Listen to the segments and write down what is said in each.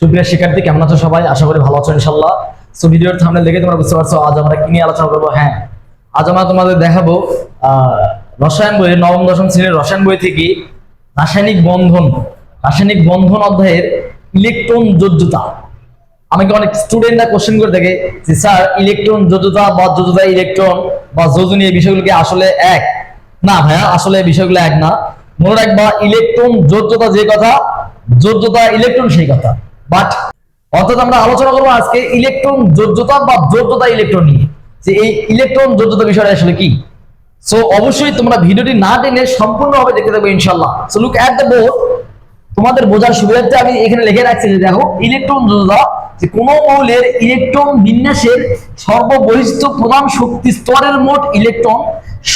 সুপ্রিয় শিক্ষার্থী, কেমন আছো সবাই? আশা করি ভালো আছো ইনশাল্লাহ সো ভিডিওর সামনে দেখে তোমরা বুঝতে পারছ, আজ আমরা কি নিয়ে আলোচনা করব? হ্যাঁ আজ আমরা তোমাদের দেখাবো রসায়ন বই নবম, দশম শ্রেণির রসায়ন বই থেকে রাসায়নিক বন্ধন রাসায়নিক বন্ধন অধ্যায়ের ইলেকট্রন যোজ্যতা। আমাকে অনেক স্টুডেন্টরা কোশ্চেন করে থাকে যে, স্যার, ইলেকট্রন যোজ্যতা বা যোজ্যতা ইলেকট্রন বা যোজনী এই বিষয়গুলো কি আসলে এক? না ভাইয়া, আসলে বিষয়গুলো এক না। মনে রাখবা, ইলেকট্রন যোজ্যতা যে কথা, যোজ্যতা ইলেকট্রন সেই কথা। বাট অর্থাৎ আমরা আলোচনা করব আজকে ইলেকট্রন যোজ্যতা বা যোজ্যতা ইলেকট্রন নিয়ে। যে এই ইলেকট্রন যোজ্যতা বিষয়টা আসলে কি? সো অবশ্যই তোমরা ভিডিওটি না টেনে সম্পূর্ণভাবে দেখতে থাকবে ইনশাল্লাহ so look at the board তোমাদের বোঝার সুবিধার্থে আমি এখানে লিখে রাখছি যে দেখো ইলেকট্রন যোজতা যে কোনো মৌলের ইলেকট্রন বিন্যাসের সর্ববহিষ্ঠ প্রধান শক্তি স্তরের মোট ইলেকট্রন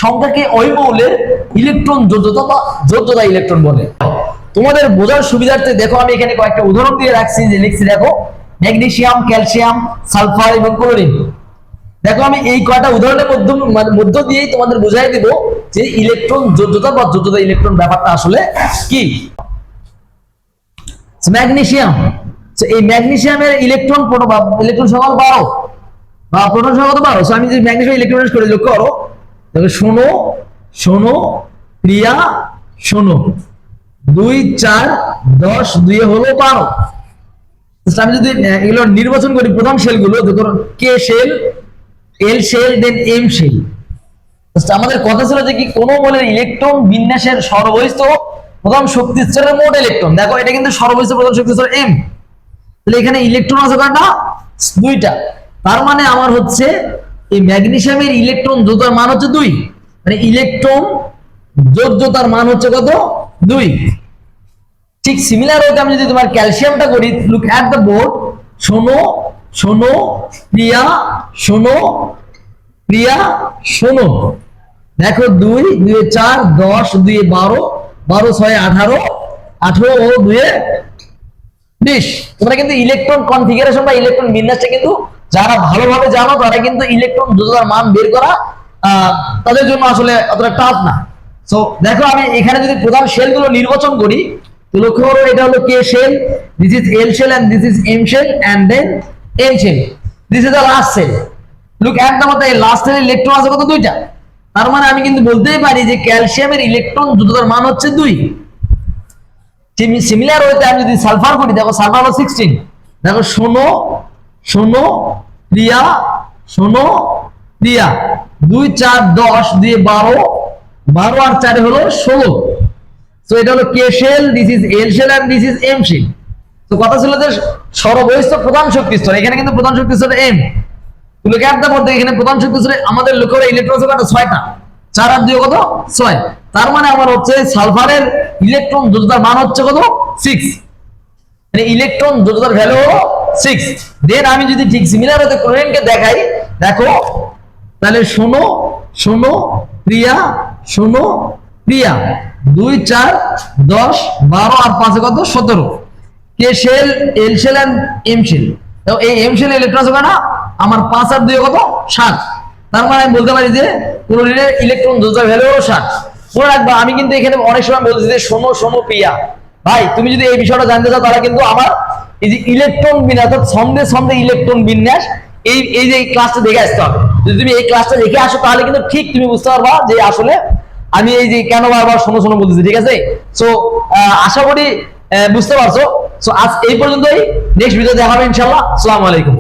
সংখ্যাকে ওই মৌলের ইলেকট্রন যোজ্যতা বা যোজ্যতা ইলেকট্রন বলে। তোমাদের বোঝার সুবিধার্থে দেখো, আমি এখানে কয়েকটা উদাহরণ দিয়ে রাখছি, যে লিখছি, দেখো ম্যাগনেসিয়াম ক্যালসিয়াম, সালফার এবং ক্লোরিন। দেখো, আমি এই কয়টা উদাহরণের মধ্যে মানে মধ্য দিয়েই তোমাদের বুঝাই দেব যে ইলেকট্রন যোজ্যতা বা যোজ্যতা ইলেকট্রন ব্যাপারটা আসলে কি। ম্যাগনেসিয়াম এই ম্যাগনেসিয়ামের ইলেকট্রন ইলেকট্রন সংখ্যা বারো। বা প্রোটন সংখ্যা তো বারো? আমি যে ম্যাগনেসিয়াম ইলেকট্রন করে, লক্ষ্য করো। দেখো শোনো শোনো প্রিয়া শোনো দুই চার দশ দুই হলো বারো। আমি যদি এগুলো নির্বাচন করি প্রথম সেলগুলো দেখো K shell, L shell, then M shell. আমাদের কথা ছিল যে কি, কোন মৌলের ইলেকট্রন বিন্যাসের সর্বহিষ্ঠ প্রথম শক্তি স্তরের মোট ইলেকট্রন। দেখো, এটা কিন্তু সর্বহিষ্ঠ প্রথম শক্তি স্তর এম তাহলে এখানে ইলেকট্রন আছে কয়টা? দুইটা। তার মানে আমার হচ্ছে, এই ম্যাগনেসিয়ামের ইলেকট্রন যোজ্যতার মান হচ্ছে দুই। মানে ইলেকট্রন যোজ্যতার মান হচ্ছে কত? দুই। ঠিক সিমিলার ওয়েতে আমি যদি তোমার ক্যালসিয়ামটা করি লুক অ্যাট দ্য বোর্ড শোনো শোনো, প্রিয়া শোনো প্রিয়া, শোনো। দেখো দুই দুই চার, দশ দুই বারো বারো, ছয়, আঠারো আঠারো ও দুয়ে বিশ। তোমরা কিন্তু ইলেকট্রন কনফিগারেশন বা ইলেকট্রন বিন্যাসটা কিন্তু যারা ভালোভাবে জানো, তারা কিন্তু ইলেকট্রন যোজনার মান বের করা তাদের জন্য আসলে অতটা টাফ না। সো দেখো আমি এখানে যদি প্রধান সেলগুলো নির্বাচন করি, তো লক্ষ্য করো এটা হলো K shell this is L shell and this is M shell and then M shell this is the last shell look at the মতো লাস্ট সেল ইলেকট্রন আছে কত দুইটা? তার মানে আমি কিন্তু বলতেই পারি যে ক্যালসিয়ামের ইলেকট্রন দ্রুততার মান হচ্ছে দুই। সিমিলার ওয়েতে আমি যদি সালফার করি, দেখো সালফার হলো সিক্সটিন দেখো শোনো শোনো প্রিয়া শোনো প্রিয়া দুই, চার, দশ দিয়ে বারো বারো আর চারে হলো ষোলো। তো এটা হলো K shell this is L shell and this is M shell. তো কথা ছিল যে সর্ববহিষ্ঠ প্রধান শক্তি স্তর, এখানে কিন্তু প্রধান শক্তি স্তর এম। তুমি ক্যাপটা মধ্যে এখানে প্রধান শক্তি স্তরে আমাদের লক্ষ্য ইলেকট্রন সংখ্যাটা ছয়টা। চার আর দুই কত? ছয়। তার মানে আমার হচ্ছে সালফারের ইলেকট্রন যোজতার মান হচ্ছে কত? সিক্স মানে ইলেকট্রন যোজতার ভ্যালু হলো সিক্স দেন আমি যদি ঠিক সিমিলার হতে ক্লোরিনকে দেখাই, দেখো, তাহলে শোনো শোনো প্রিয়া শোনো প্রিয়া, দুই, চার, দশ, বারো আর পাঁচে কত? সতেরো। K shell L shell and M shell এই এম সেল ইলেকট্রন হবে না আমার পাঁচ আর দুই কত? ষাট। তার মানে আমি বলতে পারি যে ক্লোরিনের ইলেকট্রন যোজতার ভ্যালু হলো ষাট। মনে রাখবা, আমি কিন্তু এখানে অনেক সময় বলছি যে শোনো শোনো প্রিয়া। ভাই, তুমি যদি এই বিষয়টা জানতে চাও, তাহলে কিন্তু আমার এই যে ইলেকট্রন বিন্যাস, অর্থাৎ ছন্দে ছন্দে ইলেকট্রন বিন্যাস, এই এই যে ক্লাসটা দেখে আসতে হবে। যদি তুমি এই ক্লাসটা দেখে আসো, তাহলে কিন্তু ঠিক তুমি বুঝতে পারবা যে আসলে আমি এই যে কেন বারবার শোনো শোনো বলতেছি, ঠিক আছে? সো আশা করি বুঝতে পারছ। সো আজ এই পর্যন্তই। নেক্সট ভিডিও দেখা ইনশাল্লাহ আসসালামু আলাইকুম।